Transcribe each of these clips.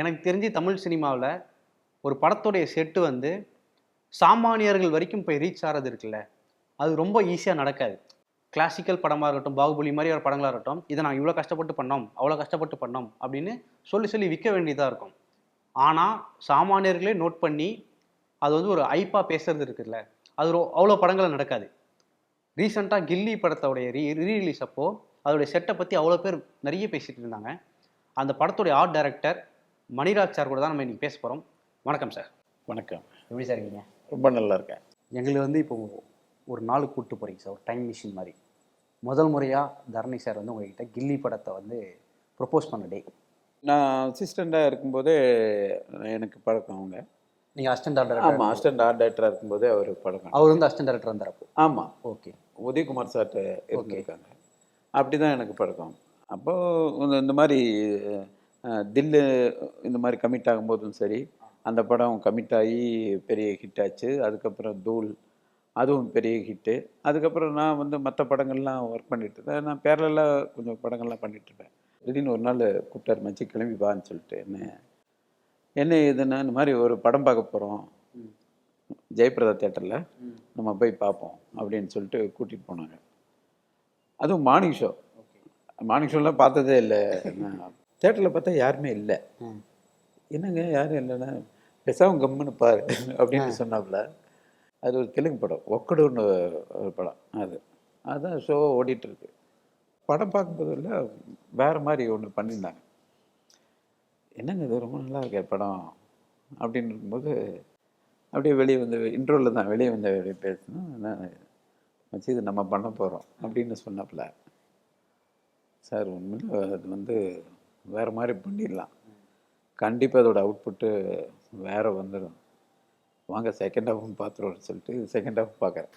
எனக்கு தெரிஞ்சு தமிழ் சினிமாவில் ஒரு படத்துடைய செட்டு வந்து சாமானியர்கள் வரைக்கும் போய் ரீச் ஆகிறது இருக்குல்ல அது ரொம்ப ஈஸியாக நடக்காது. கிளாசிக்கல் படமாக இருக்கட்டும் பாகுபலி மாதிரி ஒரு படங்களாக இருக்கட்டும் இதை நான் இவ்வளோ கஷ்டப்பட்டு பண்ணோம் அவ்வளோ கஷ்டப்பட்டு பண்ணோம் அப்படின்னு சொல்லி சொல்லி விற்க வேண்டியதாக இருக்கும். ஆனால் சாமானியர்களே நோட் பண்ணி அது வந்து ஒரு ஐப்பாக பேசுறது இருக்குல்ல அது அவ்வளோ படங்கள் நடக்காது. ரீசெண்டாக கில்லி படத்தோடைய ரீ ரீரிலீஸ் அப்போ அதோடைய செட்டை பற்றி அவ்வளோ பேர் நிறைய பேசிகிட்டு இருந்தாங்க. அந்த படத்துடைய ஆர்ட் டைரக்டர் மணிராஜ் சார் கூட தான் நம்ம இன்னைக்கு பேச போகிறோம் வணக்கம் சார். வணக்கம். எப்படி சார் இருக்கீங்க? ரொம்ப நல்லா இருக்கேன். எங்களுக்கு வந்து இப்போ ஒரு நாள் கூப்பிட்டு போகிறீங்க சார் ஒரு டைம் மிஷின் மாதிரி. முதல் முறையாக தரணி சார் வந்து உங்ககிட்ட கில்லி படத்தை வந்து ப்ரொப்போஸ் பண்ண டே நான் அசிஸ்டண்ட்டாக இருக்கும்போதே எனக்கு பழக்கம் அவங்க. நீங்கள் அசிஸ்டன்ட் ஆமாம் டேரக்டர் அசிஸ்டன்ட் ஆர்ட் டைரக்டராக இருக்கும்போதே அவர் பழக்கம். அவர் வந்து அசிஸ்டன்ட் டேரக்டர் வந்தாரப்போ ஆமாம் ஓகே. உதயகுமார் சார்ட்ட இருந்திருக்காங்க. அப்படி தான் எனக்கு பழக்கம். அப்போது இந்த மாதிரி தில்லு இந்த மாதிரி கமிட் ஆகும்போதும் சரி அந்த படம் கமிட் ஆகி பெரிய ஹிட் ஆச்சு. அதுக்கப்புறம் தூள் அதுவும் பெரிய ஹிட்டு அதுக்கப்புறம் நான் வந்து மற்ற படங்கள்லாம் ஒர்க் பண்ணிட்டு இருந்தேன். நான் பேரலாக கொஞ்சம் படங்கள்லாம் பண்ணிகிட்ருப்பேன் திடீர்னு ஒரு நாள் கூப்பிட்டார் மச்சி கிளம்பி வான்னு சொல்லிட்டு என்ன என்ன இதுன்னா இந்த மாதிரி ஒரு படம் பார்க்க போகிறோம் ஜெயபிரதா தேட்டரில் நம்ம போய் பார்ப்போம் அப்படின்னு சொல்லிட்டு கூட்டிகிட்டு போனாங்க. அதுவும் மார்னிங் ஷோ. மார்னிங் ஷோலாம் பார்த்ததே இல்லை. தேட்டரில் பார்த்தா யாருமே இல்லை. என்னங்க யாரும் இல்லைன்னா பெசாவும் கம்முன்னு பாரு அப்படின்னு சொன்னாப்புல அது ஒரு தெலுங்கு படம் ஒக்கடுன்னு ஒரு படம் அது. அதுதான் ஷோ ஓடிட்டு இருக்கு படம் பார்க்கும்போதில் வேற மாதிரி ஒன்று பண்ணியிருந்தாங்க. என்னங்க இது ரொம்ப நல்லா இருக்கே படம் அப்படின்னு இருக்கும்போது அப்படியே வெளியே வந்து இன்ட்ரோவில் தான் வெளியே வந்து அப்படியே பேசணும் நான் வச்சு இது நம்ம பண்ண போகிறோம் அப்படின்னு சொன்னாப்புல சார் உண்மையில் அது வந்து வேறு மாதிரி பண்ணிடலாம். கண்டிப்பாக அதோட அவுட்புட்டு வேறு வந்துடும் வாங்க செகண்ட் ஹாஃபும் பார்த்துருவோம்னு சொல்லிட்டு செகண்ட் ஹாஃப் பார்க்குறேன்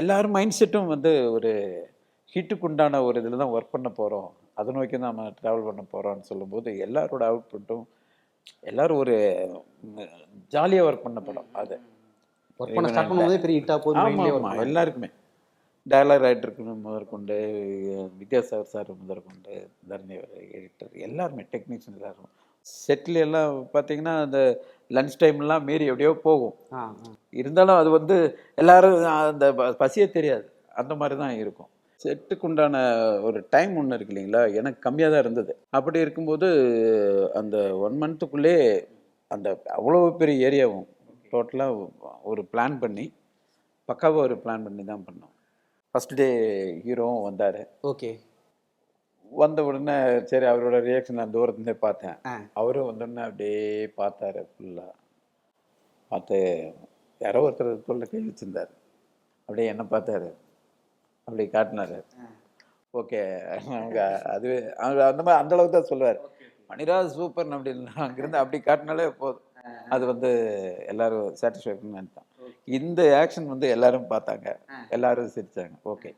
எல்லாரும் மைண்ட் செட்டும் வந்து ஒரு ஹிட்டுக்கு உண்டான ஒரு இதில் தான் ஒர்க் பண்ண போகிறோம் அதை நோக்கி தான் நம்ம ட்ராவல் பண்ண போகிறோம்னு சொல்லும்போது எல்லாரோட அவுட்புட்டும் எல்லாரும் ஒரு ஜாலியாக ஒர்க் பண்ண படம் அது. ஒர்க் பண்ண ஸ்டார்ட் பண்ணும்போதே பெரிய ஹிட்டாக ஆமாம் எல்லாருக்குமே. டயலாக் ரைட்டருக்கு முதற்கொண்டு வித்யாசாகர் சார் முதற்கொண்டு தரணி எடிட்டர் எல்லாருமே டெக்னீஷியன் எல்லாரும். செட்டில் எல்லாம் பார்த்தீங்கன்னா அந்த லன்ச் டைம்லாம் மீறி எப்படியோ போகும். இருந்தாலும் அது வந்து எல்லாரும் அந்த பசியே தெரியாது. அந்த மாதிரி தான் இருக்கும். செட்டுக்கு உண்டான ஒரு டைம் ஒன்று இருக்கு இல்லைங்களா? எனக்கு கம்மியாக தான் இருந்தது. அப்படி இருக்கும்போது அந்த ஒன் மந்த்துக்குள்ளே அந்த அவ்வளோ பெரிய ஏரியாவும் டோட்டலாக ஒரு பிளான் பண்ணி பக்காவாக ஒரு பிளான் பண்ணி தான் பண்ணோம். ஃபஸ்ட் டே ஹீரோவும் வந்தார். ஓகே. வந்த உடனே சரி அவரோட ரியாக்ஷன் நான் தூரத்துலேருந்தே பார்த்தேன். அவரும் வந்தோடனே அப்படியே பார்த்தாரு ஃபுல்லாக பார்த்து யாரோ ஒருத்தர் தோல்ல கை வச்சிருந்தார். அப்படியே என்ன பார்த்தாரு. அப்படி காட்டினாரு. ஓகே. அவங்க அதுவே அவங்க அந்த மாதிரி அந்த அளவுக்கு தான் சொல்லுவார். மணிராஜ் சூப்பர் அப்படின்னு அங்கிருந்து அப்படி காட்டினாலே போதும். அது வந்து எல்லாரும் சாட்டிஸ்ஃபை பண்ணிட்டான் இந்த ஆக்ஷன் வந்து எல்லாரும் பார்த்தாங்க. எல்லாரும் சிரிச்சாங்க. ஓகே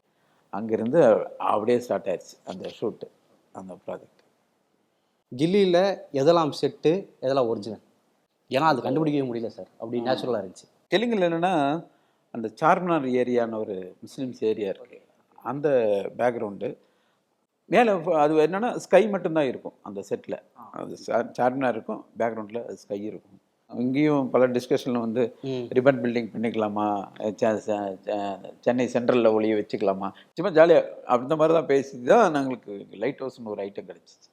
அங்கிருந்து அப்படியே ஸ்டார்ட் ஆயிடுச்சு அந்த ஷூட்டு அந்த ப்ராஜெக்ட் கில்லியில் எதெல்லாம் செட்டு எதெல்லாம் ஒரிஜினல் ஏன்னா அது கண்டுபிடிக்கவே முடியல சார் அப்படி நேச்சுரலாக இருந்துச்சு. தெலுங்குல என்னன்னா அந்த சார்மினார் ஏரியான்னு ஒரு முஸ்லீம்ஸ் ஏரியா இருக்கு. அந்த பேக்ரவுண்டு மேலே அது என்னன்னா ஸ்கை மட்டும்தான் இருக்கும் அந்த செட்டில் அது சார்மினார் இருக்கும் பேக்ரவுண்டில் ஸ்கை இருக்கும். இங்கேயும் பல டிஸ்கஷனில் வந்து ரிபன் பில்டிங் பண்ணிக்கலாமா? சென்னை சென்ட்ரலில் ஒளிய வச்சுக்கலாமா? சும்மா ஜாலியாக அந்த மாதிரி தான் பேசி தான் நாங்களுக்கு லைட் ஹவுஸ்னு ஒரு ஐட்டம் கிடச்சிச்சு.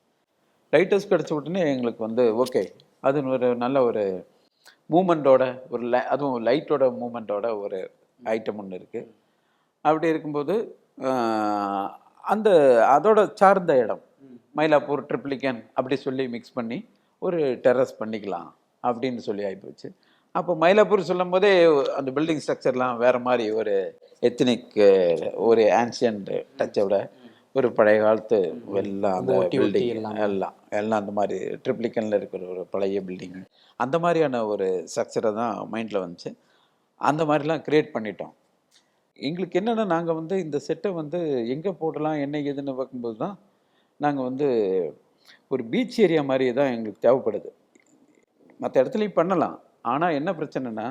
லைட் ஹவுஸ் கிடச்ச உடனே எங்களுக்கு வந்து ஓகே அது ஒரு நல்ல ஒரு மூமெண்ட்டோட ஒரு லை அதுவும் லைட்டோட மூமெண்ட்டோட ஒரு ஐட்டம் ஒன்று இருக்குது அப்படி இருக்கும்போது அந்த அதோட சார்ந்த இடம் மயிலாப்பூர் ட்ரிப்ளிகன் அப்படி சொல்லி மிக்ஸ் பண்ணி ஒரு டெரஸ் பண்ணிக்கலாம். அப்படின்னு சொல்லி ஆகிப்போச்சு அப்போ மயிலாப்பூர் சொல்லும் போதே அந்த பில்டிங் ஸ்ட்ரக்சர்லாம் வேற மாதிரி ஒரு எத்தனிக் ஒரு ஆன்சியன்ட் டச்சோட ஒரு பழைய காலத்து எல்லாம் அந்த பில்டிங் எல்லாம். எல்லாம் எல்லாம் அந்த மாதிரி ட்ரிப்ளிகனில் இருக்கிற ஒரு பழைய பில்டிங் அந்த மாதிரியான ஒரு ஸ்ட்ரக்சரை தான் மைண்டில் வந்துச்சு. அந்த மாதிரிலாம் கிரியேட் பண்ணிட்டோம். எங்களுக்கு என்னென்னா நாங்கள் வந்து இந்த செட்டை வந்து எங்கே போடலாம் என்ன ஏதுன்னு பார்க்கும்போது தான் நாங்கள் வந்து ஒரு பீச் ஏரியா மாதிரி தான் எங்களுக்கு தேவைப்படுது. மற்ற இடத்துலையும் பண்ணலாம். ஆனால் என்ன பிரச்சனைனா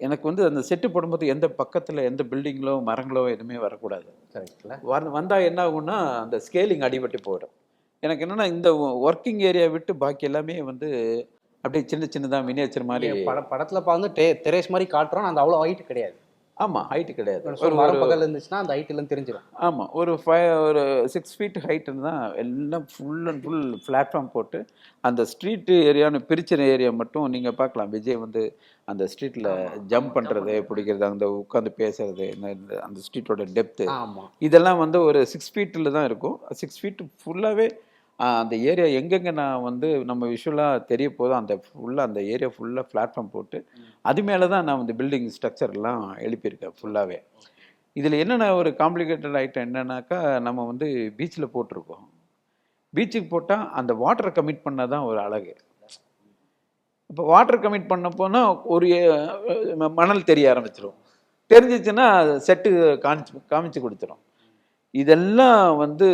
எனக்கு வந்து அந்த செட்டு போடும்போது எந்த பக்கத்தில் எந்த பில்டிங்களோ மரங்களோ எதுவுமே வரக்கூடாது. கரெக்டில் வந் வந்தால் என்ன ஆகும்னா அந்த ஸ்கேலிங் அடிபட்டு போயிடும். எனக்கு என்னன்னா இந்த ஒர்க்கிங் ஏரியா விட்டு பாக்கி எல்லாமே வந்து அப்படியே சின்ன சின்னதாக மினியேச்சர் மாதிரி பட படத்துல பார்த்து டே தெரேஸ் மாதிரி காட்டுறோம் அந்த அவ்வளோ ஹைட் கிடையாது. ஆமாம் ஹைட்டு கிடையாது. ஒரு மரம் பக்கத்துல இருந்துச்சுன்னா அந்த ஹைட் எல்லாம் தெரிஞ்சிடும் ஆமாம் ஒரு ஃபைவ் ஒரு சிக்ஸ் ஃபீட் ஹைட்டுன்னு தான் எல்லாம் ஃபுல் அண்ட் ஃபுல் பிளாட்ஃபார்ம் போட்டு அந்த ஸ்ட்ரீட் ஏரியான்னு பிரிச்சின ஏரியா மட்டும் நீங்கள் பார்க்கலாம். விஜய் வந்து அந்த ஸ்ட்ரீட்டில் ஜம்ப் பண்ணுறது பிடிக்கிறது அந்த உட்காந்து பேசுறது அந்த ஸ்ட்ரீட்டோட டெப்த்து இதெல்லாம் வந்து ஒரு சிக்ஸ் ஃபீட்டில் தான் இருக்கும். சிக்ஸ் ஃபீட் ஃபுல்லாகவே அந்த ஏரியா எங்கெங்கே நான் வந்து நம்ம விஷுவலாக தெரிய போதோ அந்த ஃபுல்லாக அந்த ஏரியா ஃபுல்லாக பிளாட்ஃபார்ம் போட்டு அது மேலே தான் நான் வந்து பில்டிங் ஸ்ட்ரக்சர்லாம் எழுப்பியிருக்கேன் ஃபுல்லாகவே இதில் என்னென்ன ஒரு காம்ப்ளிகேட்டட் ஐட்டம் என்னன்னாக்கா நம்ம வந்து பீச்சில் போட்டிருக்கோம். பீச்சுக்கு போட்டால் அந்த வாட்டரை கமிட் பண்ண தான் ஒரு அழகு. இப்போ வாட்டர் கமிட் பண்ண போனால் ஒரு மணல் தெரிய ஆரம்பிச்சிடும் தெரிஞ்சிச்சுன்னா செட்டு காமிச்சு காமிச்சு கொடுத்துரும். இதெல்லாம் வந்து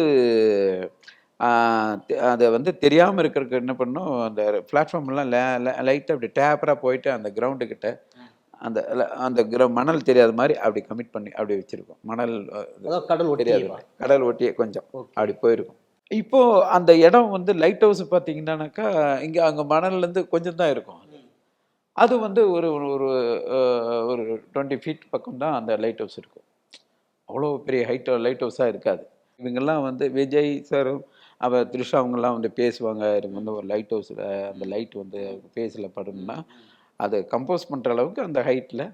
அதை வந்து தெரியாமல் இருக்கிறதுக்கு என்ன பண்ணோம் அந்த பிளாட்ஃபார்ம்லாம் லைட்டாக அப்படி டேப்பராக போயிட்டு அந்த கிரவுண்டு கிட்ட அந்த அந்த கிர மணல் தெரியாத மாதிரி அப்படி கமிட் பண்ணி அப்படி வச்சுருக்கோம். மணல் கடல் தெரியாது. கடல் ஒட்டியே கொஞ்சம். அப்படி போயிருக்கும். இப்போ அந்த இடம் வந்து லைட் ஹவுஸ் பார்த்தீங்கன்னாக்கா இங்கே அங்கே மணல்லேருந்து கொஞ்சம் தான் இருக்கும். அது வந்து ஒரு ஒரு- ஒரு டுவெண்ட்டி ஃபீட் பக்கம் தான் அந்த லைட் ஹவுஸ் இருக்கும். அவ்வளோ பெரிய ஹைட் லைட் ஹவுஸாக இருக்காது. இவங்கெல்லாம் வந்து விஜய் சாரும் அவ த்ரிஷா அவங்கெல்லாம் வந்து பேசுவாங்க. இவங்க வந்து ஒரு லைட் ஹவுஸில் அந்த லைட் வந்து பேஸில் படணும்னா அதை கம்போஸ் பண்ணுற அளவுக்கு அந்த ஹைட்டில்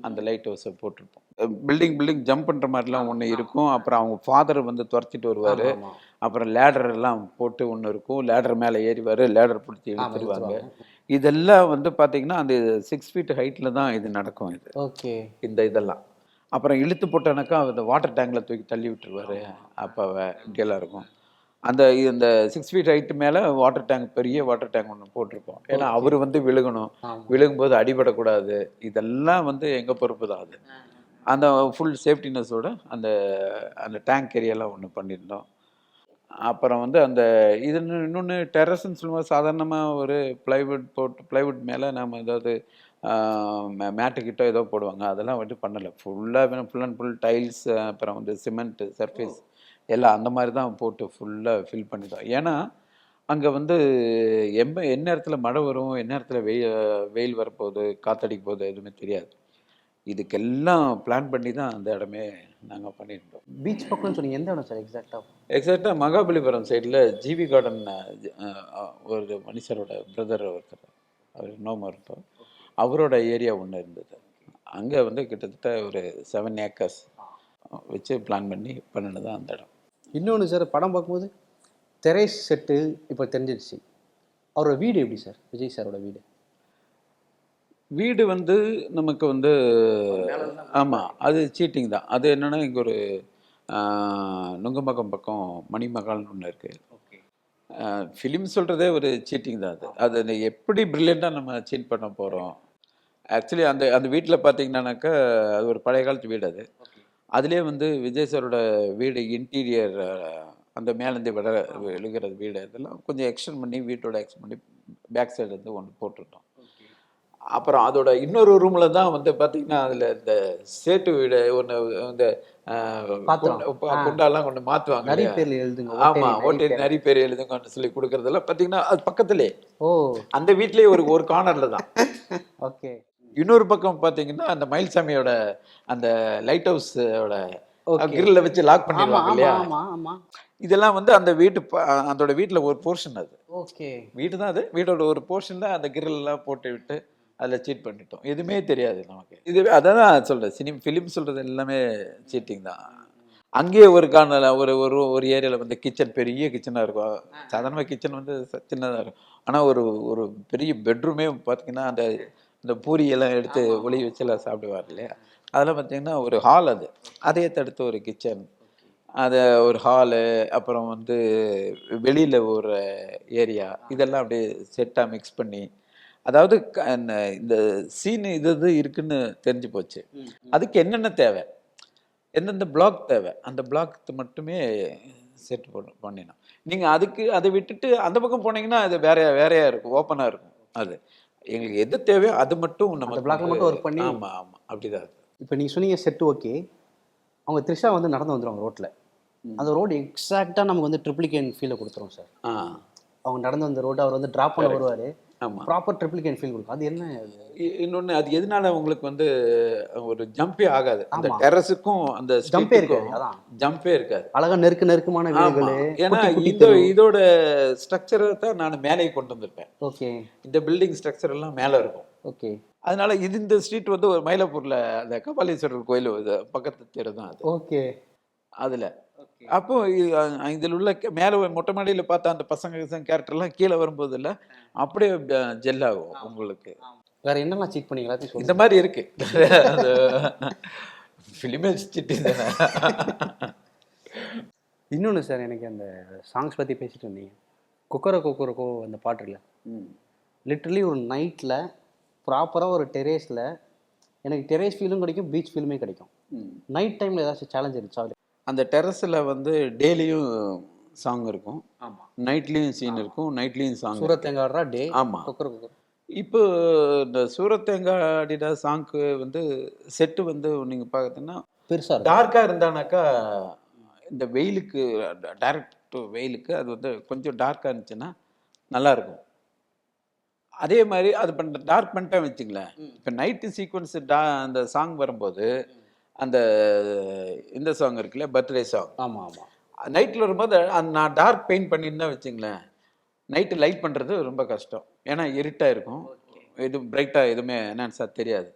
அந்த லைட் ஹவுஸை போட்டிருப்போம். பில்டிங் பில்டிங் ஜம்ப் பண்ணுற மாதிரிலாம் ஒன்று இருக்கும். அப்புறம் அவங்க ஃபாதர் வந்து துரத்திட்டு வருவார். அப்புறம் லேடர் எல்லாம் போட்டு ஒன்று இருக்கும். லேடர் மேலே ஏறிவார். லேடர் பிடிச்சி இழுத்துருவாங்க. இதெல்லாம் வந்து பார்த்தீங்கன்னா அந்த சிக்ஸ் ஃபீட் ஹைட்டில் தான் இது நடக்கும் இது. ஓகே. இந்த இதெல்லாம். அப்புறம் இழுத்து போட்டானாக்கா அந்த வாட்டர் டேங்கில் தூக்கி தள்ளி விட்டுருவாரு. அப்போ இப்படியெல்லாம் இருக்கும். அந்த இந்த சிக்ஸ் ஃபீட் ஹைட்டு மேலே வாட்டர் டேங்க் பெரிய வாட்டர் டேங்க் ஒன்று போட்டிருப்போம். ஏன்னா அவர் வந்து விழுகணும். விழுகும்போது அடிபடக்கூடாது. இதெல்லாம் வந்து எங்கள் பொறுப்பு தான் அது. அந்த ஃபுல் சேஃப்டினஸோட அந்த அந்த டேங்க் ஏரியாலாம் ஒன்று பண்ணியிருந்தோம். அப்புறம் வந்து அந்த இது இன்னொன்று டெரஸ்ன்னு சொல்லும்போது சாதாரணமாக ஒரு ப்ளைவுட் போட்டு ப்ளைவுட் மேலே நம்ம ஏதாவது மேட்டுக்கிட்ட ஏதோ போடுவாங்க. அதெல்லாம் வந்து பண்ணலை. ஃபுல்லாக ஃபுல் அண்ட் ஃபுல் டைல்ஸ் அப்புறம் வந்து சிமெண்ட்டு சர்ஃபேஸ் எல்லாம் அந்த மாதிரி தான் போட்டு ஃபுல்லாக ஃபில் பண்ணிட்டோம். ஏன்னா அங்கே வந்து எம்ப என்ன நேரத்தில் மழை வரும் என்ன நேரத்தில் வெயில் வெயில் வரப்போகுது காத்தடிக்க போகுது எதுவுமே தெரியாது. இதுக்கெல்லாம் பிளான் பண்ணி தான் அந்த இடமே நாங்கள் பண்ணியிருந்தோம். பீச் பக்கம்னு சொன்னீங்க. எந்த இடம் சார் எக்ஸாக்டா எக்ஸாக்டாக மகாபலிபுரம் சைடில் ஜிவி கார்டன் ஒரு மனுஷரோட பிரதர் ஒருத்தர். அவர் நோம இருப்பார். அவரோட ஏரியா ஒன்று இருந்தது. அங்கே வந்து கிட்டத்தட்ட ஒரு செவன் ஏக்கர்ஸ் வச்சு பிளான் பண்ணி பண்ணினது தான் அந்த இடம். இன்னொன்று சார் படம் பார்க்கும்போது தெரேஸ் செட்டு இப்போ தெரிஞ்சிருச்சு. அவரோட வீடு எப்படி சார்? விஜய் சாரோட வீடு? வீடு வந்து நமக்கு வந்து ஆமாம் அது சீட்டிங் தான். அது என்னென்னா இங்கே ஒரு நுங்கம்பாக்கம் பக்கம் மணிமகால்னு ஒன்று இருக்குது ஃபிலிம் சொல்கிறதே ஒரு சீட்டிங் தான் அது. அது எப்படி ப்ரில்லியண்ட்டாக நம்ம சீட் பண்ண போகிறோம் ஆக்சுவலி அந்த அந்த வீட்டில் பார்த்தீங்கன்னாக்கா அது ஒரு பழைய காலத்து வீடு அது. அதுலேயே வந்து விஜய் சாரோட வீடு இன்டீரியர் அந்த மேலேருந்து விட எழுகிறது வீடு இதெல்லாம் கொஞ்சம் எக்ஸ்டெண்ட் பண்ணி வீட்டோட எக்ஸ்டெண்ட் பண்ணி பேக் சைடு வந்து ஒன்று போட்டுட்டோம். அப்புறம் அதோட இன்னொரு ரூமில் தான் வந்து பார்த்தீங்கன்னா அதில் இந்த சேட்டு வீடு ஒன்று இந்த குண்டாலாம் கொண்டு மாற்றுவாங்க நிறைய பேர்ல எழுதுங்க. ஆமா ஓட்டை ஓட்டை நிறைய பேர் எழுதுங்கன்னு சொல்லி கொடுக்கறதெல்லாம் பார்த்தீங்கன்னா அது பக்கத்துலே ஓ. அந்த வீட்லயே ஒரு ஒரு கார்னர்ல தான். ஓகே. இன்னொரு பக்கம் பார்த்தீங்கன்னா அந்த மயில்சாமியோட அந்த லைட் ஹவுஸோட. கிரில்ல வச்சு லாக் பண்ணிடுவாங்க இல்லையா? இதெல்லாம் வந்து அந்த வீட்டு அதோட வீட்ல ஒரு போர்ஷன் அது. ஓகே வீடு தான் அது. வீட்டோட ஒரு போர்ஷன்ல அந்த grill எல்லாம் போட்டு விட்டு அதில் சீட் பண்ணிட்டோம். எதுவுமே தெரியாது நமக்கு. இது அதான் நான் சொல்றேன். சினிம் ஃபிலிம் சொல்றது எல்லாமே சீட்டிங் தான். அங்கேயே ஒரு கார்னர்ல ஒரு ஒரு ஒரு ஏரியாவில் வந்து கிச்சன் பெரிய கிச்சனாக இருக்கும். சாதாரணமாக கிச்சன் வந்து சின்னதாக இருக்கும். ஆனால் ஒரு ஒரு பெரிய பெட்ரூமே பார்த்தீங்கன்னா அந்த இந்த பூரி எல்லாம் எடுத்து ஒளி வச்செல்லாம் சாப்பிடுவார் இல்லையா? அதெல்லாம் பார்த்தீங்கன்னா ஒரு ஹால் அது. அதையே தடுத்து ஒரு கிச்சன் அது ஒரு ஹாலு அப்புறம் வந்து வெளியில் ஒரு ஏரியா இதெல்லாம் அப்படியே செட்டாக மிக்ஸ் பண்ணி அதாவது க- இந்த- இந்த சீன் இது இது இருக்குன்னு தெரிஞ்சு போச்சு. அதுக்கு என்னென்ன தேவை? எந்தெந்த பிளாக் தேவை? அந்த பிளாக் மட்டுமே செட் பண்ண பண்ணினோம் நீங்கள் அதுக்கு அதை விட்டுட்டு அந்த பக்கம் போனீங்கன்னா அது வேற வேறையாக இருக்கும். ஓப்பனாக இருக்கும் அது. எங்களுக்கு எது தேவையோ அது மட்டும் நம்ம அந்த block ல மட்டும் work பண்ணி- ஆமாம் ஆமாம் அப்படிதான். இப்போ நீங்க சொன்னீங்க செட்டு ஓகே அவங்க த்ரிஷா வந்து நடந்து வந்துருவாங்க ரோட்ல அந்த ரோடு எக்ஸாக்டாக நமக்கு வந்து ட்ரிப்ளிகேன் ஃபீலை கொடுத்துரும் சார். அவங்க நடந்து வந்த ரோடு அவர் வந்து ட்ராப் பண்ண வருவார். ப்ராப்பர் ட்ரிப்ளிகேன் ஃபீல் கொடுக்கும். அது என்ன இன்னொன்று அது எதனால உங்களுக்கு வந்து ஒரு ஜம்பே ஆகாது. அந்த. டெரஸுக்கும் அந்த ஜம்பே இருக்காது ஸ்ட்ரீட்டுக்கும் அதான் ஜம்பே இருக்காது. அழகா நெருக்கு நெருக்கமான. வீடுகள் ஏன்னா இந்த இதோட ஸ்ட்ரக்சரை தான் நான் மேலே கொண்டு வந்திருப்பேன். ஓகே இந்த பில்டிங் ஸ்ட்ரக்சர் எல்லாம் மேலே இருக்கும். ஓகே அதனால இது இந்த ஸ்ட்ரீட் வந்து ஒரு மயிலாப்பூர்ல அந்த கபாலீஸ்வரர் கோயில் இது பக்கத்து தெரு தான் அது. ஓகே அதுல. அப்போ இதில் உள்ள கே- மேல மொட்டை மாடியில பார்த்தா அந்த பசங்க கேரக்டர்லாம் கீழே வரும்போது இல்ல அப்படியே ஜெல் ஆகும் உங்களுக்கு. வேற என்னெல்லாம் எல்லாத்தையும் சொல்லுங்க. இந்த மாதிரி இருக்கு. அது ஃபிலிமே சிட்டி தானே இன்னொன்று சார் எனக்கு அந்த சாங்ஸ் பற்றி பேசிட்டு இருந்தீங்க குக்கர குக்கரக்கோ அந்த பாட்டு இல்லை லிட்ரலி ஒரு நைட்டில் ப்ராப்பராக ஒரு டெரேஸில் எனக்கு டெரேஸ் ஃபீலும் கிடைக்கும் பீச் ஃபீலுமே கிடைக்கும். நைட் டைமில் ஏதாச்சும் சேலஞ்ச் இருந்துச்சா? அந்த டெரஸில் வந்து டெய்லியும் சாங் இருக்கும். ஆமாம் நைட்லேயும் சீன் இருக்கும். நைட்லேயும் சாங் சூரத் தேங்காடுறா டே. ஆமா. Cooker cooker. இப்போ இந்த சூரத்தேங்காய் அடிடா சாங்க்கு வந்து செட்டு வந்து நீங்கள் பார்த்தீங்கன்னா பெருசாக டார்க்காக இருந்தானாக்கா இந்த வெயிலுக்கு டைரக்ட் வெயிலுக்கு அது வந்து கொஞ்சம் டார்க்காக இருந்துச்சுன்னா நல்லா இருக்கும். அதே மாதிரி அது பண்ண டார்க் பண்ணிட்டேன் வச்சுங்களேன். இப்போ நைட்டு சீக்வன்ஸ் டா அந்த சாங் வரும்போது அந்த இந்த சாங் இருக்குல்ல பர்த்டே சாங் ஆமாம் ஆமாம் நைட்டில் வரும்போது அந்த நான் டார்க் பெயிண்ட் பண்ணியிருந்தா வச்சுங்களேன். நைட்டு லைட் பண்ணுறது ரொம்ப கஷ்டம். ஏன்னா இருட்டாக இருக்கும். எதுவும் பிரைட்டாக எதுவுமே என்னன்னு தெரியாது.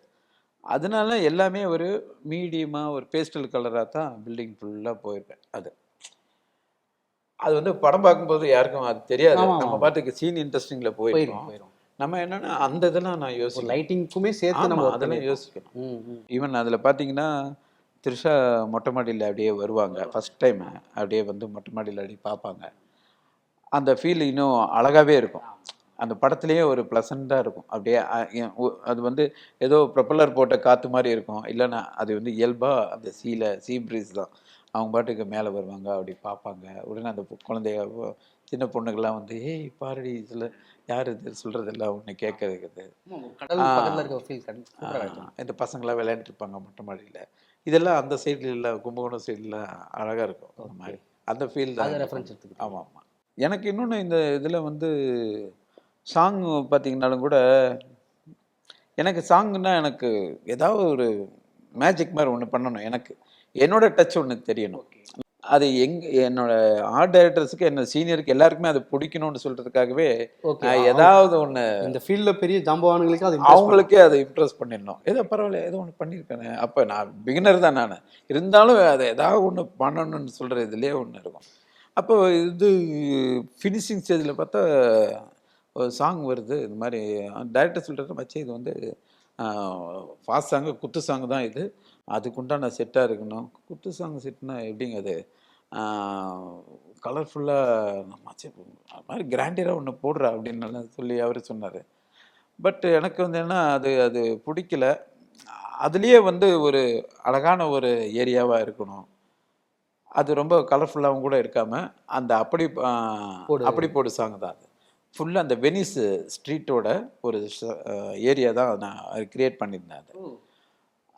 அதனால எல்லாமே ஒரு மீடியமாக ஒரு பேஸ்டல் கலராக தான் பில்டிங் ஃபுல்லாக போயிருப்பேன் அது. அது வந்து படம் பார்க்கும்போது யாருக்கும் அது தெரியாது. நம்ம. பாட்டுக்கு சீன் இன்ட்ரெஸ்டிங்கில் போயிடும் போயிருக்கோம் போயிடும் நம்ம என்னன்னா அந்த இதெல்லாம் நான் ஒரு யோசிக்கணும். லைட்டிங்க்குமே சேர்த்து நம்ம அதெல்லாம். யோசிக்கணும். ஈவன் அதில் பார்த்தீங்கன்னா த்ரிஷா மொட்டை மாடியில் அப்படியே வருவாங்க. ஃபர்ஸ்ட் டைம் அப்படியே வந்து மொட்டை மாடியில் அப்படியே பார்ப்பாங்க அந்த ஃபீல் இன்னும் அழகாவே இருக்கும். அந்த படத்துலேயே ஒரு ப்ளசண்ட்டாக இருக்கும். அப்படியே அது வந்து ஏதோ ப்ரொப்பல்லர் போட்ட காற்று மாதிரி இருக்கும். இல்லைன்னா அது வந்து இயல்பாக அந்த சீல சீ பிரீஸ் தான். அவங்க பாட்டுக்கு மேலே வருவாங்க அப்படி பார்ப்பாங்க உடனே அந்த குழந்தைய சின்ன பொண்ணுங்கள்லாம் வந்து ஏய் பாரடி இதில் யார் இது? சொல்கிறதெல்லாம் ஒன்று கேட்கறது இந்த பசங்களாம் விளையாண்டுருப்பாங்க மொட்டை மாடியில். இதெல்லாம் அந்த சைடுல எல்லாம் கும்பகோணம் சைடுல அழகா இருக்கும் அந்த மாதிரி. அந்த ஃபீல் தான் அதை எனக்கு ரெஃபரன்ஸ் வந்து. எடுத்துக்கிட்டோம் ஆமா ஆமா. எனக்கு இன்னொன்று இந்த இதில் வந்து சாங் பார்த்தீங்கன்னாலும் கூட எனக்கு சாங்னா எனக்கு ஏதாவது ஒரு மேஜிக் மாதிரி ஒன்று பண்ணணும் எனக்கு. என்னோட டச் ஒன்று தெரியணும். அது எங்க என்னோட ஆர்ட் டைரக்டர்ஸுக்கு என்ன சீனியருக்கு எல்லாருக்குமே அது பிடிக்கணும்னு சொல்றதுக்காகவே ஏதாவது ஒன்று இந்த ஃபீல்ட்ல பெரிய ஜாம்பவான்களுக்கு அது அவங்களுக்கே அதை இம்ப்ரெஸ் பண்ணிடணும். ஏதோ பரவாயில்ல ஏதோ ஒன்று பண்ணியிருக்கேனே அப்போ நான் பிகினர் தான் நான். இருந்தாலும் அதை ஏதாவது ஒன்று பண்ணணும்னு சொல்கிற இதுலேயே ஒன்று இருக்கும். அப்போ இது ஃபினிஷிங் ஸ்டேஜில் பார்த்தா ஒரு சாங் வருது. இது மாதிரி டைரக்டர் சொல்கிறது மச்சி இது வந்து ஃபாஸ்ட் சாங்கு குத்து சாங் தான் இது. அதுக்குண்டான செட்டாக இருக்கணும். குத்து சாங் செட்னா எப்படிங்க அது? கலர்ஃபுல்லாக மச்சி அது மாதிரி கிராண்டியராக ஒன்று போடுறா அப்படின்னு சொல்லி அவர் சொன்னார். பட் எனக்கு வந்து என்ன அது அது பிடிக்கல. அதுலேயே வந்து ஒரு அழகான ஒரு ஏரியாவாக இருக்கணும். அது ரொம்ப கலர்ஃபுல்லாகவும் கூட இருக்காம அந்த அப்படி. அப்படி போடு சாங் தான் அது. ஃபுல்லாக அந்த வெனிஸ் ஸ்ட்ரீட்டோட ஒரு ஏரியா தான் நான் கிரியேட் பண்ணியிருந்தேன் அது.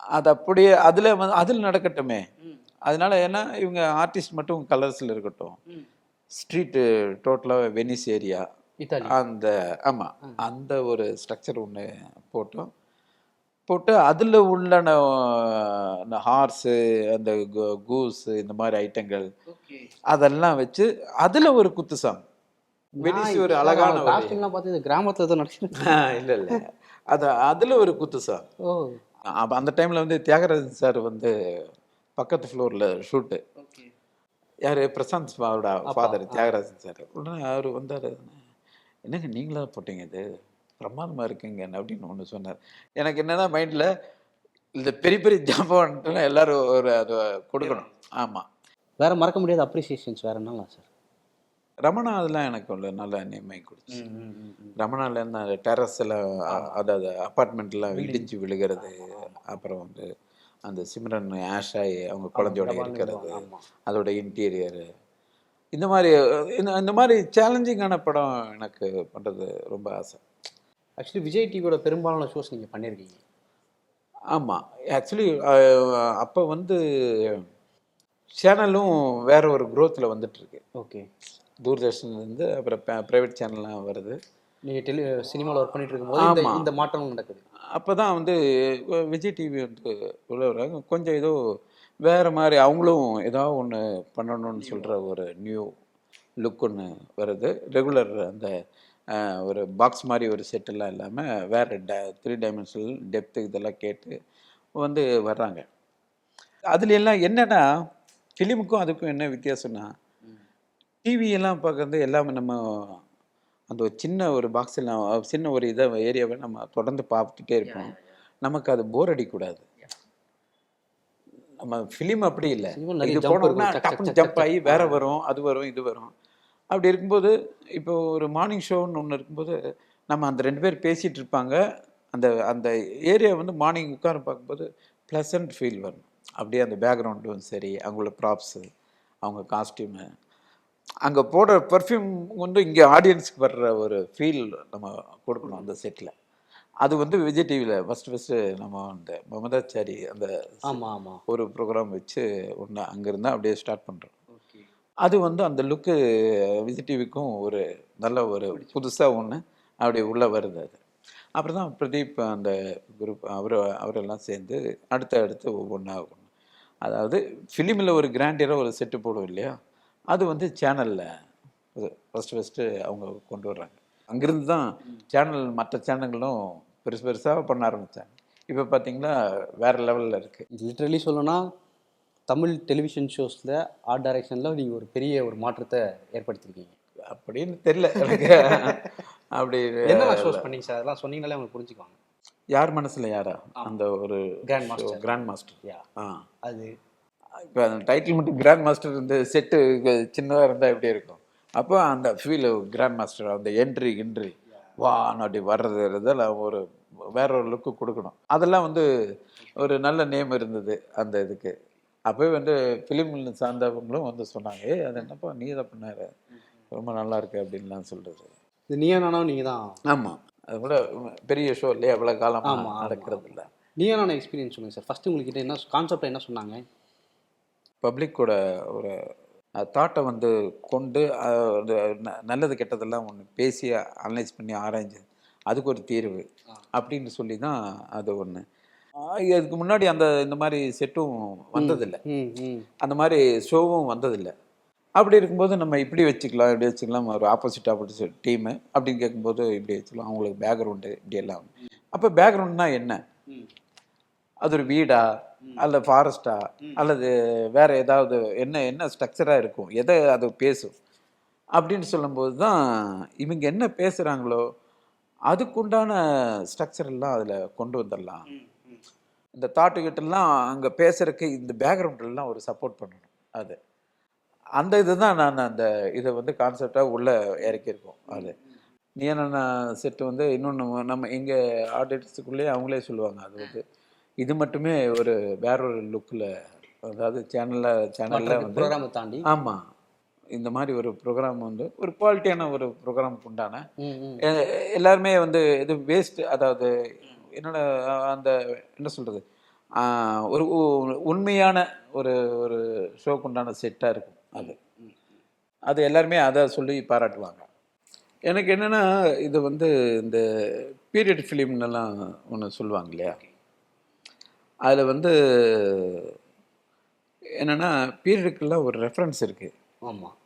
அது அப்படியே அதில் வந்து அதில் நடக்கட்டுமே. அதனால ஏன்னா இவங்க ஆர்டிஸ்ட் மட்டும் கலர்ஸில் இருக்கட்டும். ஸ்ட்ரீட்டு டோட்டலாக வெனிஸ் ஏரியா அந்த ஆமாம் அந்த ஒரு ஸ்ட்ரக்சர் ஒன்று போட்டோம். போட்டு அதில் உள்ளன ஹார்ஸு அந்த கூஸு இந்த மாதிரி ஐட்டங்கள் அதெல்லாம் வச்சு அதில் ஒரு குத்து சாங் வெனிஸ் ஒரு அழகான பார்த்து கிராமத்துல தான் நடக்குது இல்லை இல்லை. அது அதில் ஒரு குத்து சாங் அந்த டைமில் வந்து தியாகராஜன் சார் வந்து பக்கத்து ஃப்ளோரில் ஷூட்டு யார்? பிரசாந்த் அவரோட ஃபாதர் தியாகராஜன் சார் உடனே அவர் வந்தார். என்னங்க நீங்களா போட்டீங்க இது? பிரமாதமாக இருக்குங்க அப்படின்னு ஒன்று சொன்னார். எனக்கு என்னன்னா மைண்டில் இந்த பெரிய பெரிய ஜாம்பவான்ட்டுனா எல்லாரும் ஒரு அதை கொடுக்கணும். ஆமாம் வேற மறக்க முடியாத அப்ரிசியேஷன்ஸ் வேற என்னலாம் சார் ரமணா அதெல்லாம் எனக்கு ஒரு நல்ல நியமை கொடுத்துச்சு. ரமணால இருந்து அந்த டெரஸ் எல்லாம் அதாவது அப்பார்ட்மெண்ட்லாம் இடிஞ்சு விழுகிறது. அப்புறம் வந்து அந்த சிம்ரன் ஆஷ் ஆகி அவங்க குழந்தையோட இருக்கிறது அதோட இன்டீரியரு இந்த மாதிரி இந்த இந்த மாதிரி சேலஞ்சிங்கான படம் எனக்கு பண்ணுறது ரொம்ப ஆசை. ஆக்சுவலி விஜய் டிவியோட பெரும்பாலான ஷோஸ் நீங்க பண்ணியிருக்கீங்க ஆமாம் ஆக்சுவலி அப்போ வந்து சேனலும் வேற ஒரு growthல வந்துட்டு இருக்கு. ஓகே தூர்தர்ஷன்லேருந்து அப்புறம் ப்ரைவேட் சேனல்லாம் வருது. நீங்கள் டெலி சினிமாவில் ஒர்க் பண்ணிட்டு இருக்கும்போது இந்த மாற்றம் நடக்குது. அப்போ தான் வந்து விஜய் டிவி வந்து உள்ள வராங்க கொஞ்சம் ஏதோ வேறு மாதிரி அவங்களும் ஏதாவது ஒன்று பண்ணணும்னு சொல்கிற ஒரு நியூ லுக் ஒன்று வருது. ரெகுலர் அந்த ஒரு பாக்ஸ் மாதிரி ஒரு செட்டெல்லாம் இல்லாமல் வேறு ட த்ரீ டைமென்ஷனல் டெப்த்து இதெல்லாம் கேட்டு வந்து வர்றாங்க. அதுல எல்லாம் என்னென்னா ஃபிலிமுக்கும் அதுக்கும் என்ன வித்தியாசம்னா டிவி எல்லாம் பார்க்கறது எல்லாமே நம்ம அந்த ஒரு சின்ன ஒரு பாக்ஸில் சின்ன ஒரு இதை ஏரியாவை நம்ம தொடர்ந்து பார்த்துட்டே இருப்போம். நமக்கு அது போர் அடிக்கக்கூடாது. நம்ம ஃபிலிம் அப்படி இல்லை. இது போனோம்னா டப்புன்னு ஜம்ப் ஆகி. வேற வரும் அது வரும் இது வரும். அப்படி இருக்கும்போது இப்போ ஒரு மார்னிங் ஷோன்னு ஒன்று இருக்கும்போது நம்ம அந்த ரெண்டு பேர் பேசிகிட்டு இருப்பாங்க. அந்த அந்த ஏரியா வந்து மார்னிங் உட்கார பார்க்கும்போது ப்ளசன்ட் ஃபீல் வரும். அப்படியே அந்த பேக்ரவுண்டும் சரி அவங்களோட ப்ராப்ஸு அவங்க காஸ்டியூமு அங்கே போடுற பர்ஃப்யூம் வந்து இங்கே ஆடியன்ஸ்க்கு வர்ற ஒரு ஃபீல் நம்ம கொடுக்கணும் அந்த செட்டில் அது வந்து விஜய் டிவியில் ஃபஸ்ட்டு ஃபஸ்ட்டு நம்ம அந்த மமதாச்சாரி அந்த ஆமாம் ஆமாம் ஒரு ப்ரோக்ராம் வச்சு ஒன்று அங்கேருந்து அப்படியே ஸ்டார்ட் பண்ணுறோம் அது வந்து அந்த லுக்கு விஜய் டிவிக்கும் ஒரு நல்ல ஒரு புதுசாக ஒன்று அப்படி உள்ளே வருது அது. அப்புறம் தான் பிரதீப் அந்த குரூப் அவர் அவரெல்லாம் சேர்ந்து அடுத்து அடுத்து ஒவ்வொன்றா ஒன்று அதாவது ஃபிலிமில் ஒரு கிராண்டியராக ஒரு செட்டு போடும் இல்லையா? அது வந்து சேனலில். ஃபஸ்ட்டு ஃபஸ்ட்டு அவங்க கொண்டு வர்றாங்க. அங்கேருந்து தான் சேனல் மற்ற சேனல்களும் பெருசு பெருசாக பண்ண ஆரம்பித்தாங்க இப்போ பார்த்தீங்கன்னா வேறு லெவலில் இருக்குது லிட்ரலி சொல்லணும்னா தமிழ் டெலிவிஷன் ஷோஸில் ஆர்ட் டைரக்ஷனில் நீங்கள் ஒரு பெரிய ஒரு மாற்றத்தை ஏற்படுத்தியிருக்கீங்க அப்படின்னு தெரியல. எனக்கு அப்படி என்ன ஷோஸ் பண்ணீங்க சார் அதெல்லாம் சொன்னீங்கனாலே அவங்க புரிஞ்சுக்குவாங்க. யார் மனசுல யாரா? அந்த ஒரு Grand Master. கிராண்ட் மாஸ்டர் யா ஆ. அது இப்போ அந்த டைட்டில் மட்டும் கிராண்ட் மாஸ்டர் இந்த செட்டு சின்னதாக இருந்தால் எப்படி இருக்கும்? அப்போ அந்த ஃபீல் கிராண்ட் மாஸ்டர் அந்த என்ட்ரி என்ட்ரி வா அப்படி வர்றது இதெல்லாம் ஒரு வேற ஒரு லுக்கு கொடுக்கணும். அதெல்லாம் வந்து ஒரு நல்ல நேம் இருந்தது அந்த இதுக்கு. அப்போவே வந்து ஃபிலிம் சார்ந்தவங்களும் வந்து சொன்னாங்க ஏய் அது என்னப்பா நீ இதை பண்ணாரு ரொம்ப நல்லா இருக்கு அப்படின்லாம் சொல்றது. இது நீயா நானும் நீங்கள் தான் ஆமாம் அது கூட பெரிய ஷோ இல்லையா? காலமாக ஆமா, நடக்கிறது இல்லை நீயா நானும் எக்ஸ்பீரியன்ஸ் சொல்லுங்கள் சார் ஃபஸ்ட்டு உங்களுக்கு என்ன கான்செப்ட் என்ன சொன்னாங்க? பப்ளிக்கோட ஒரு தாட்டை வந்து கொண்டு நல்லது கெட்டதெல்லாம் ஒன்று பேசி அனலைஸ் பண்ணி ஆராய்ஞ்சு அதுக்கு ஒரு தீர்வு அப்படின்னு சொல்லி தான் அது ஒன்று அதுக்கு முன்னாடி அந்த இந்த மாதிரி செட்டும் வந்ததில்லை. அந்த மாதிரி ஷோவும் வந்ததில்லை. அப்படி இருக்கும்போது நம்ம இப்படி வச்சுக்கலாம் இப்படி வச்சுக்கலாம் ஒரு ஆப்போசிட் ஆப்போசிட் டீமு அப்படின்னு கேட்கும்போது இப்படி வச்சுக்கலாம் அவங்களுக்கு பேக்ரவுண்டு இப்படி எல்லாம். அப்போ பேக்ரவுண்ட்னா என்ன. அது ஒரு வீடா? அல்ல ஃபாரஸ்டா அல்லது வேற ஏதாவது என்ன என்ன ஸ்ட்ரக்சராக இருக்கும் எதை அது பேசும் அப்படின்னு சொல்லும்போது தான் இவங்க என்ன பேசுகிறாங்களோ அதுக்குண்டான ஸ்ட்ரக்சர் எல்லாம் அதில் கொண்டு வந்துடலாம். இந்த தாட்டுக்கிட்டெல்லாம் அங்கே பேசுறதுக்கு இந்த எல்லாம் ஒரு சப்போர்ட் பண்ணணும் அது. அந்த இதுதான் நான் அந்த இதை வந்து கான்செப்டாக உள்ளே இறக்கியிருக்கோம் அது. நீ என்ன செட்டு வந்து இன்னொன்று நம்ம எங்கள் ஆடியன்ஸுக்குள்ளேயே அவங்களே சொல்லுவாங்க அது வந்து இது மட்டுமே ஒரு வேற ஒரு லுக்கில் அதாவது சேனலில் சேனலில் வந்து ப்ரோக்ராமை தாண்டி. ஆமாம் இந்த மாதிரி ஒரு ப்ரோக்ராம் வந்து ஒரு குவாலிட்டியான ஒரு ப்ரோக்ராமுக்கு உண்டான. எல்லாருமே வந்து இது வேஸ்ட் அதாவது என்னோட அந்த என்ன சொல்கிறது ஒரு உண்மையான ஒரு ஒரு ஷோக்கு உண்டான செட்டாக இருக்கும் அது. அது எல்லாருமே அதை சொல்லி பாராட்டுவாங்க. எனக்கு என்னென்னா இது வந்து இந்த பீரியட் ஃபிலிம்னெல்லாம் ஒன்று சொல்லுவாங்க இல்லையா? அதில் வந்து என்னென்னா பீரியடுக்கெல்லாம் ஒரு ரெஃபரன்ஸ் இருக்குது ஆமாம்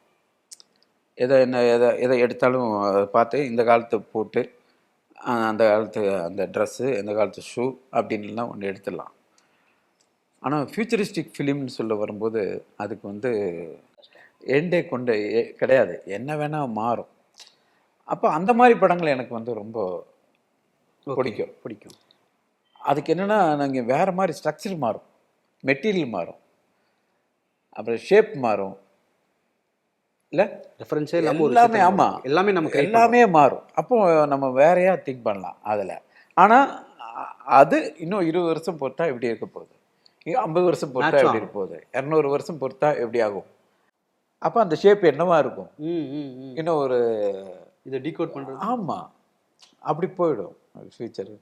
எதை என்ன எதை எதை எடுத்தாலும் அதை பார்த்து இந்த காலத்தை போட்டு அந்த காலத்து அந்த ட்ரெஸ்ஸு இந்த காலத்து ஷூ அப்படின்லாம் ஒன்று எடுத்துடலாம். ஆனால் ஃபியூச்சரிஸ்டிக் ஃபிலிம்னு சொல்ல வரும்போது அதுக்கு வந்து எண்டே கொண்டு கிடையாது. என்ன வேணால் மாறும். அப்போ அந்த மாதிரி படங்கள் எனக்கு வந்து ரொம்ப பிடிக்கும். பிடிக்கும். அதுக்கு என்னென்னா நாங்கள் வேறு மாதிரி ஸ்ட்ரக்சர் மாறும். மெட்டீரியல் மாறும். அப்புறம் ஷேப் மாறும். இல்லை? ரெஃபரன்ஸே எல்லாமே set ஆமா. எல்லாமே நமக்கு எல்லாமே மாறும். அப்போ நம்ம வேறையா திங்க் பண்ணலாம் அதில். ஆனால் அது இன்னும் இருபது வருஷம் பொறுத்தா எப்படி இருக்க போகுது. ஐம்பது வருஷம் பொறுத்தா எப்படி இருக்க போகுது. இரநூறு வருஷம் பொறுத்தா எப்படி ஆகும். அப்போ அந்த ஷேப் என்னவா இருக்கும்? இன்னும் ஒரு இதை டீகோட் பண்ணுறது ஆமாம் அப்படி போயிடும். ஃபியூச்சர்